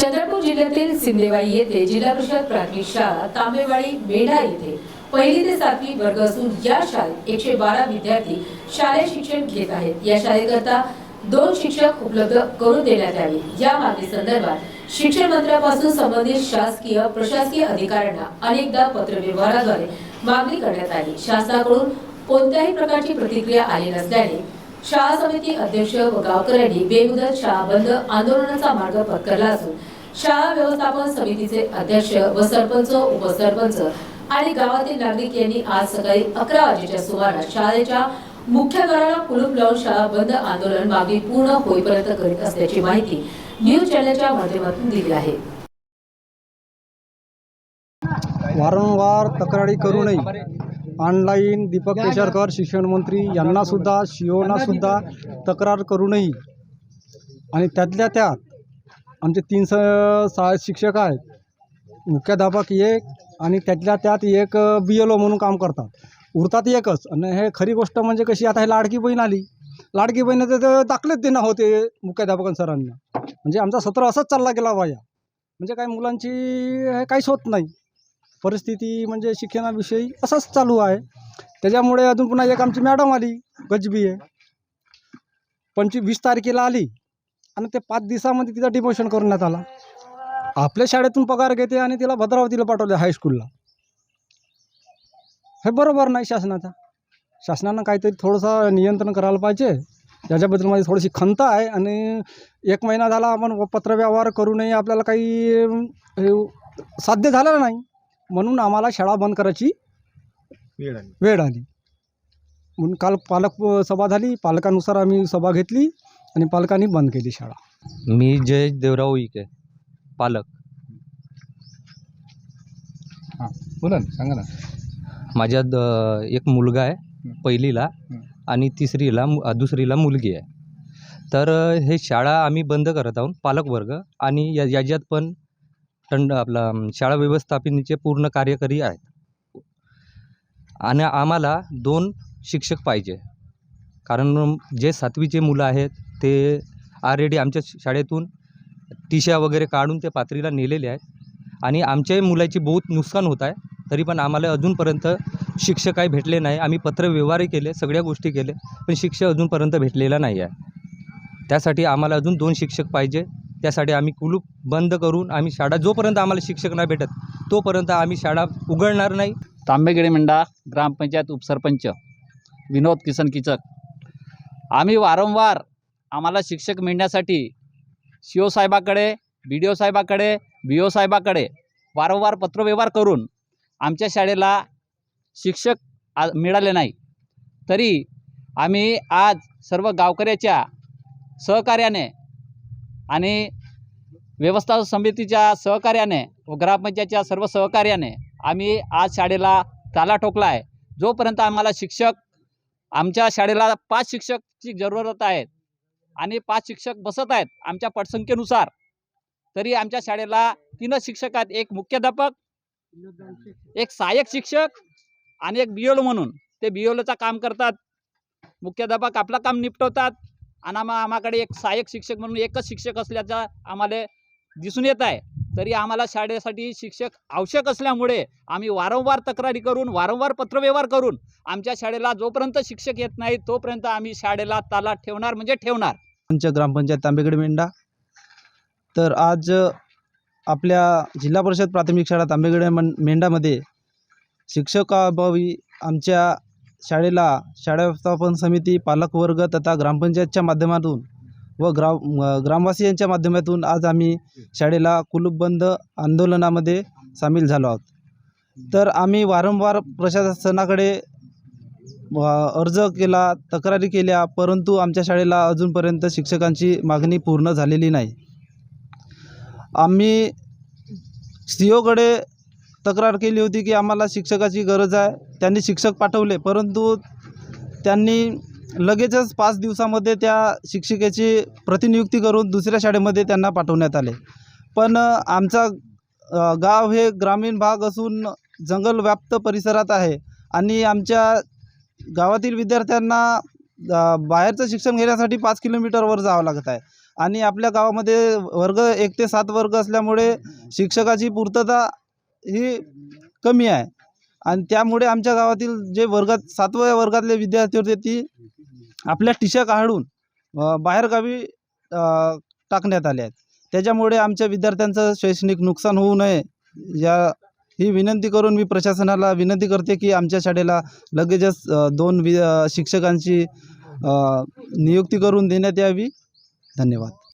चंद्रपूर जिल्ह्यातील सिंदेवाई येथे जिल्हा परिषद प्राथमिक शाळा तांबेवाडी मेढा येथे पहिली ते सातवी वर्ग असून या शाळेत एकशे बारा विद्यार्थी शालेय शिक्षण घेत आहेत. या शाळेकरता दोन शिक्षक उपलब्ध करून देण्यात यावे. या मागणी संदर्भात शिक्षण मंत्र्यापासून संबंधित शासकीय प्रशासकीय अधिकाऱ्यांना अनेकदा पत्रव्यवहाराद्वारे मागणी करण्यात आली. शासनाकडून कोणत्याही प्रकारची प्रतिक्रिया आली नसल्याने शाळा समिती अध्यक्ष व गावकऱ्यांनी बेमुदत शाळा बंद आंदोलनाचा मार्ग पत्करला असून शाळा व्यवस्थापन समितीचे अध्यक्ष व सरपंच उपसरपंच आणि गावातील नागरिक यांनी आज सकाळी अकरा वाजेच्या सुमारास शाळेच्या मुख्य द्वाराला कुलूप लावून शाळा बंद आंदोलन मागणी पूर्ण होईपर्यंत करीत असल्याची माहिती न्यूज चॅनलच्या माध्यमातून दिली आहे. वारंवार तक्रारी करूनही ऑनलाईन दीपक केशरकर शिक्षण मंत्री यांना सुद्धा शिओना सुद्धा तक्रार करूनही आणि त्यातल्या त्यात आमचे तीन स सहा शिक्षक आहेत. मुख्याध्यापक एक आणि त्यातल्या त्यात एक बी एल ओ म्हणून काम करतात. उरतात एकच. आणि हे खरी गोष्ट म्हणजे कशी आता हे लाडकी बहीण आली. लाडकी बहीण तर दाखलेच देणं होते मुख्याध्यापक सरांना. म्हणजे आमचा सत्र असंच चालला गेला वाया म्हणजे काही मुलांची हे काहीच होत नाही. परिस्थिती म्हणजे शिक्षणाविषयी असंच चालू आहे. त्याच्यामुळे अजून पुन्हा एक आमची मॅडम आली गजबी आहे पंचवीस वीस तारखेला आली. आणि ते पाच दिवसामध्ये तिचा डिमोशन करण्यात आला. आपल्या शाळेतून पगार घेते आणि तिला भद्रावतीला पाठवले हायस्कूलला हे बरोबर नाही शासनाचा. शासनानं काहीतरी थोडंसं नियंत्रण करायला पाहिजे. त्याच्याबद्दल माझी थोडीशी खंत आहे आणि एक महिना झाला आपण पत्रव्यवहार करूनही आपल्याला काही हे साध्य झालेलं नाही. म्हणून आम्हाला शाळा बंद करायची वेळ आली. वेळ आली. म्हणून काल पालक सभा झाली. पालकानुसार आम्ही सभा घेतली. आणि पालकांनी बंद केली शाळा. मी जयेश देवराव उईके पालक. हां बोला ना सांगा ना. माझ्या द एक मुलगा आहे. पहिलीला. आणि तिसरीला दुसरीला मुलगी आहे. तर हे शाळा आम्ही बंद करत आहोत पालकवर्ग आणि या याच्यात पण थंड आपला शाळा व्यवस्थापनेचे पूर्ण कार्यकारी आहेत. आणि आम्हाला दोन शिक्षक पाहिजे. कारण जे सातवीचे मुलं आहेत ते ऑलरेडी आमच्या शाळेतून टिशा वगैरे काढून ते पात्रीला नेलेले आहेत. आणि आमच्याही मुलाची बहुत नुकसान होत आहे. तरी पण आम्हाला अजूनपर्यंत शिक्षक काही भेटले नाही. आम्ही पत्रव्यवहारही केले सगळ्या गोष्टी केले पण शिक्षक अजूनपर्यंत भेटलेला नाही आहे. त्यासाठी आम्हाला अजून दोन शिक्षक पाहिजे. त्यासाठी आम्ही कुलूप बंद करून आम्ही शाळा जोपर्यंत आम्हाला शिक्षक नाही भेटत तोपर्यंत आम्ही शाळा उघडणार नाही. तांबेगडे मेंढा ग्रामपंचायत उपसरपंच. विनोद किसन किचक. आम्ही वारंवार आम्हाला शिक्षक मिळण्यासाठी सी ओ साहेबाकडे बी डी ओ साहेबाकडे बी ओ साहेबाकडे वारंवार पत्रव्यवहार करून आमच्या शाळेला शिक्षक आ मिळाले नाही. तरी आम्ही आज सर्व गावकऱ्याच्या सहकार्याने आणि व्यवस्था समितीच्या सहकार्याने व ग्रामपंचायतच्या सर्व सहकार्याने आम्ही आज शाळेला ताला ठोकला आहे जोपर्यंत आम्हाला शिक्षक आमच्या शाळेला पाच शिक्षकची जरूरत आहे आणि पाच शिक्षक बसत आहेत आमच्या पटसंख्येनुसार. तरी आमच्या शाळेला तीनच शिक्षक आहेत. एक मुख्याध्यापक एक सहाय्यक शिक्षक आणि एक बिओलो म्हणून. ते बिओलोचं काम करतात. मुख्याध्यापक आपलं काम निपटवतात आणि आम्हा आम्हाकडे एक सहाय्यक शिक्षक म्हणून एकच शिक्षक असल्याचा आम्हाला दिसून येत आहे. तरी आम्हाला शाळेसाठी शिक्षक आवश्यक असल्यामुळे आम्ही वारंवार तक्रारी करून वारंवार पत्रव्यवहार करून आमच्या शाळेला जोपर्यंत शिक्षक येत नाही तोपर्यंत आम्ही शाळेला ताला ठेवणार म्हणजे ठेवणार. आमच्या ग्रामपंचायत तांबेगड मेंढा. तर आज आपल्या जिल्हा परिषद प्राथमिक शाळा तांबेगड मेंढामध्ये शिक्षकाअभावी आमच्या शाळेला शाळा व्यवस्थापन समिती पालकवर्ग तथा ग्रामपंचायतच्या माध्यमातून व ग्राम ग्रामवासियांच्या माध्यमातून आज आम्ही शाळेला कुलूपबंद आंदोलनामध्ये सामील झालो आहोत. तर आम्ही वारंवार प्रशासनाकडे अर्ज केला तक्रारी केल्या परंतु आमच्या शाळेला अजूनपर्यंत शिक्षकांची मागणी पूर्ण झालेली नाही. आम्ही सी ओकडे तक्रार केली होती की आम्हाला शिक्षकाची गरज आहे. त्यांनी शिक्षक पाठवले परंतु त्यांनी लगेचच पाच दिवसामध्ये त्या शिक्षिकेची प्रतिनियुक्ती करून दुसऱ्या शाळेमध्ये त्यांना पाठवण्यात आले. पण आमचा गाव हे ग्रामीण भाग असून जंगलव्याप्त परिसरात आहे आणि आमच्या गावातील विद्यार्थ्यांना बाहेरचं शिक्षण घेण्यासाठी पाच किलोमीटरवर जावं लागत आहे. आणि आपल्या गावामध्ये वर्ग एक ते सात वर्ग असल्यामुळे शिक्षकाची पूर्तता ही कमी आहे. आणि त्यामुळे आमच्या गावातील जे वर्गात सातव्या वर्गातले विद्यार्थी होते ती आपल्या टिशा काढून बाहेरगावी टाकण्यात आल्या आहेत. त्याच्यामुळे आमच्या विद्यार्थ्यांचं शैक्षणिक नुकसान होऊ नये. या ही विनंती करून मी प्रशासनाला विनंती करते की आमच्या शाळेला लगेचच दोन वि शिक्षकांची नियुक्ती करून देण्यात यावी. धन्यवाद.